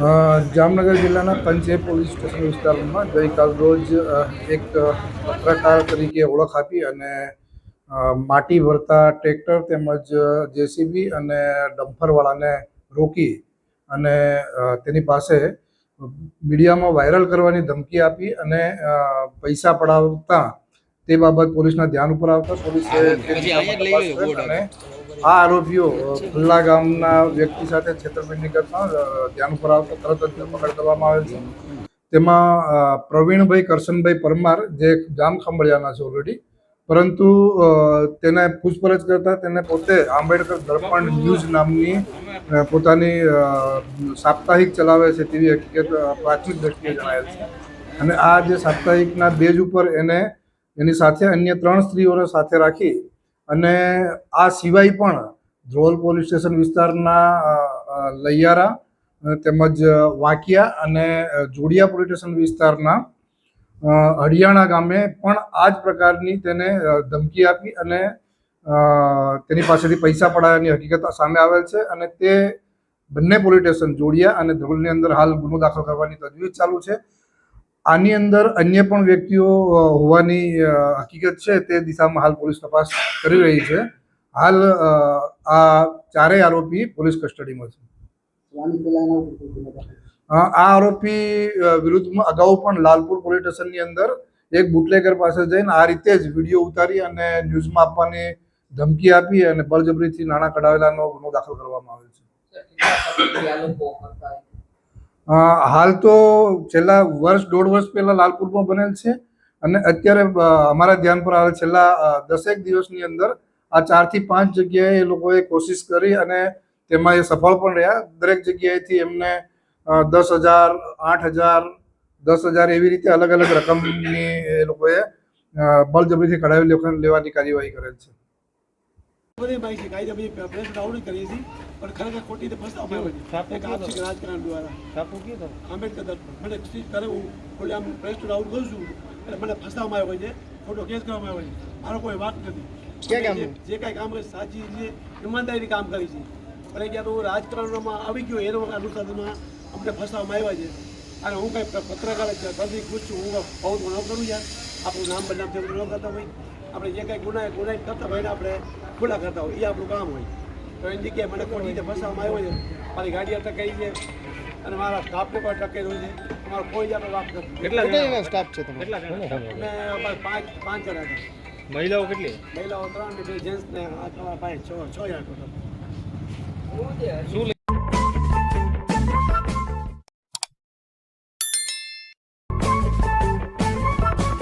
જામનગર જિલ્લાના પંચે police station વિસ્તારમાં ગઈકાલ રોજ એક પત્રકાર તરીકે ઓળખ આપી અને માટી ભરતા ટ્રેક્ટર તેમજ જેસીબી અને ડમ્ફરવાળાને રોકી અને તેની પાસે મીડિયામાં વાયરલ કરવાની ધમકી આપી અને પૈસા પડાવતા તે બાબત પોલીસના ધ્યાન ઉપર આવતા પોલીસે અને આ આરોપીઓ ખુલ્લા ગામના વ્યક્તિ સાથે છેતરપિંડી કરતા ધ્યાન ઉપર આવતા તરત જ પકડ કરવામાં આવેલ છે. તેમાં પ્રવીણભાઈ કરશનભાઈ પરમાર, જે જામ ખંભળિયાના છે ઓલરેડી પરંતુ તેને પૂછપરછ કરતા તેને પોતે આંબેડકર દર્પણ ન્યૂઝ નામની પોતાની સાપ્તાહિક ચલાવે છે તેવી હકીકત પ્રાથમિક દ્રષ્ટિએ જણાયેલ છે. અને આ જે સાપ્તાહિકના બેજ ઉપર એને, એની સાથે અન્ય ત્રણ સ્ત્રીઓને સાથે રાખી અને આ સિવાય પણ ધ્રોલ પોલીસ સ્ટેશન વિસ્તારના લૈયારા તેમજ વાંકિયા અને જોડિયા પોલીસ સ્ટેશન વિસ્તારના હરિયાણા ગામે પણ આ જ પ્રકારની તેને ધમકી આપી અને તેની પાસેથી પૈસા પડાવવાની હકીકત સામે આવેલ છે અને તે બંને પોલીસ સ્ટેશન, જોડિયા અને ધ્રોલની અંદર હાલ ગુનો દાખલ કરવાની તજવીજ ચાલુ છે. આની અંદર અન્ય પણ વ્યક્તિઓ હોવાની હકીકત છે તે દિશામાં હાલ પોલીસ તપાસ કરી રહી છે. હાલ આ ચારેય આરોપી પોલીસ કસ્ટડીમાં છે. આ આરોપી વિરુદ્ધમાં અગાઉ પણ લાલપુર પોલીસ સ્ટેશનની અંદર એક બુટલેગર પાસે જઈને આ રીતે જ વીડિયો ઉતારી અને ન્યૂઝમાં આપવાની ધમકી આપી અને બળજબરીથી નાણાં કઢાવેલાનો ગુનો દાખલ કરવામાં આવ્યો છે. હાલ તો છેલ્લા વર્ષ, દોઢ વર્ષ પહેલા લાલપુરમાં બનેલ છે અને અત્યારે અમારા ધ્યાન પર આવે છેલ્લા દસેક દિવસની અંદર આ ચારથી પાંચ જગ્યાએ એ લોકોએ કોશિશ કરી અને તેમાં એ સફળ પણ રહ્યા. દરેક જગ્યાએથી એમને દસ હજાર, આઠ હજાર, દસ હજાર એવી રીતે અલગ અલગ રકમની એ લોકોએ બળજબરીથી કઢાવી લેવાની કાર્યવાહી કરેલ છે. બધી માહિતી કાયદા બધી પ્રેસ ડાઉનલોડ કરીએ છીએ પણ ખરેખર ખોટી રીતે એક આર્થિક રાજકારણ દ્વારા. આંબેડકર દર્પણ મને સ્ટીચ હું ખોલી આમ પ્રેસ ડાઉનલોડ કરું છું એટલે મને ફસાવવામાં આવે છે ખોટો કેસ કરવામાં આવે છે. મારો કોઈ વાત નથી. જે- જે કાંઈ કામ કરે સાચી રીતે ઈમાનદારીથી કામ કરી છે. પણ એક યાર રાજકારણમાં આવી ગયો એનો અનુસાધનમાં અમને ફસાવવામાં આવ્યા છે. અને હું કાંઈ પત્રકાર જ છું પ્રતિક ખુશ છું હું બહુ ન કરું યાર. આપણું નામ બદનામ થયું ન કરતા હોય. આપણે જે કાંઈ ગુના ગુના કરતા હોય ને આપણે ખુલ્લા કરતા હોય એ આપણું કામ હોય. તો એની જગ્યાએ મને કોઈ રીતે ફસાવવામાં આવ્યો છે? મારી ગાડી અટકાઈ છે અને મારા સ્ટાફને પણ અટકાયેલો છે. અમારો કોઈ જાતનો વાત નથી. કેટલા જણા? સ્ટાફ છે તમે કેટલા અમે પાંચ પાંચ જણા છે મહિલાઓ કેટલી? મહિલાઓ ત્રણ ને બે જેન્ટ્સ ને આ તમારા પાંચ છ છ જણા ટોટલ. શું